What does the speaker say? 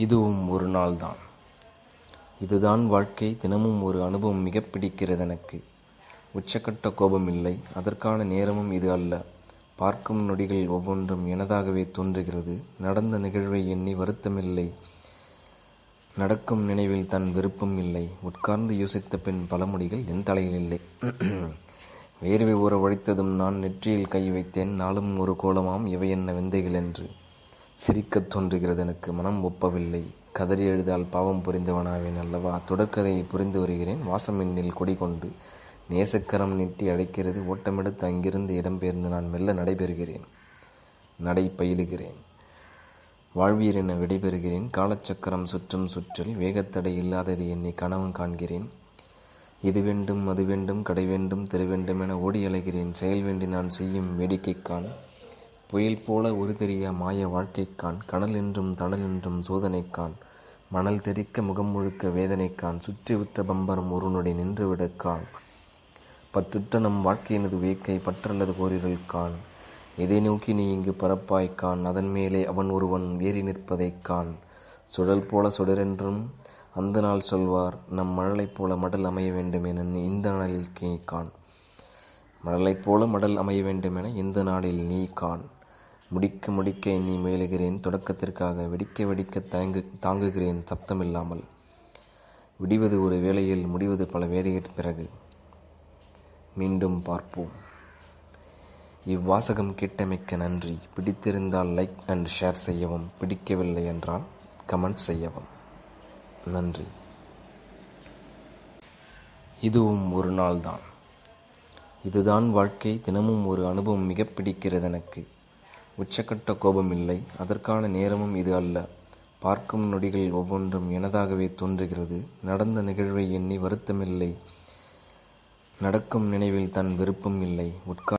இதுவும் ஒரு நாள்தான். இதுதான் வாழ்க்கை தினமும் ஒரு அனுபவம் மிக பிடிக்கிறது எனக்கு உச்சக்கட்ட கோபம் இல்லை அதற்கான நேரமும் இது அல்ல. பார்க்கும் நொடிகள் ஒவ்வொன்றும் எனதாகவே தோன்றுகிறது. நடந்த நிகழ்வை எண்ணி வருத்தமில்லை. நடக்கும் நினைவில் தன் விருப்பம் இல்லை. உட்கார்ந்து யோசித்த பின் பழமொழிகள் என் தலையில் இல்லை. வேர்வை ஊற ஒழித்ததும் நான் நெற்றியில் கை வைத்தேன். நாளும் ஒரு கோலமாம். இவை என்ன விந்தைகள் என்று. சிரிக்கத் தோன்றுகிறது எனக்கு. மனம் ஒப்பவில்லை. கதறி எழுதால் பாவம் புரிந்தவனாவேன் அல்லவா? தொடர்கதையை புரிந்து வருகிறேன். வாசமின்னில் கொடி கொண்டு நேசக்கரம் நீட்டி அழைக்கிறது. ஓட்டமெடுத்து அங்கிருந்து இடம்பெயர்ந்து நான் மெல்ல நடைபெறுகிறேன். நடை பயிலுகிறேன். வாழ்வியர் என விடைபெறுகிறேன். காலச்சக்கரம் சுற்றும் சுற்றில் வேகத்தடை இல்லாதது என்னை கனவும் காண்கிறேன். இது வேண்டும் அது வேண்டும் கடை வேண்டும் தெரு வேண்டும் என ஓடி அலைகிறேன். செயல் வேண்டி நான் செய்யும் வேடிக்கைக்கான் புயல் போல ஒரு தெரிய மாய வாழ்க்கைக்கான் கனல் என்றும் தணல் என்றும் சோதனைக்கான் மணல் தெறிக்க முகம் முழுக்க வேதனைக்கான் சுற்றிவிட்ட பம்பரம் ஒரு நின்றுவிடக்கான் பற்றுற்ற நம் வாழ்க்கையினது வேக்கை பற்றல்லது கோரிருள்கான் எதை நோக்கி நீ இங்கு பரப்பாய்க்கான் அதன் மேலே அவன் ஒருவன் ஏறி நிற்பதைக்கான் சுழல் போல சுடரென்றும் அந்த நாள் சொல்வார் நம் மழலைப் போல மடல் அமைய வேண்டும் என இந்த நாளில் நீ கான். மழலைப் போல மடல் அமைய வேண்டும் என இந்த நாளில் நீ கான். முடிக்க முடிக்க எண்ணி மேலுகிறேன். தொடக்கத்திற்காக வெடிக்க வெடிக்க தாங்கு தாங்குகிறேன் சப்தமில்லாமல். விடிவது ஒரு வேளையில் முடிவது பல வேலைக்கு பிறகு. மீண்டும் பார்ப்போம். இவ்வாசகம் கேட்டமைக்க நன்றி. பிடித்திருந்தால் லைக் அண்ட் ஷேர் செய்யவும். பிடிக்கவில்லை என்றால் கமெண்ட் செய்யவும். நன்றி. இதுவும் ஒரு நாள்தான். இதுதான் வாழ்க்கை. தினமும் ஒரு அனுபவம் மிக பிடிக்கிறது எனக்கு உச்சக்கட்ட கோபம் இல்லை அதற்கான நேரமும் இது அல்ல. பார்க்கும் நொடிகள் ஒவ்வொன்றும் எனதாகவே தோன்றுகிறது. நடந்த நிகழ்வை எண்ணி வருத்தமில்லை. நடக்கும் நினைவில் தன் விருப்பம் இல்லை. உட்கார்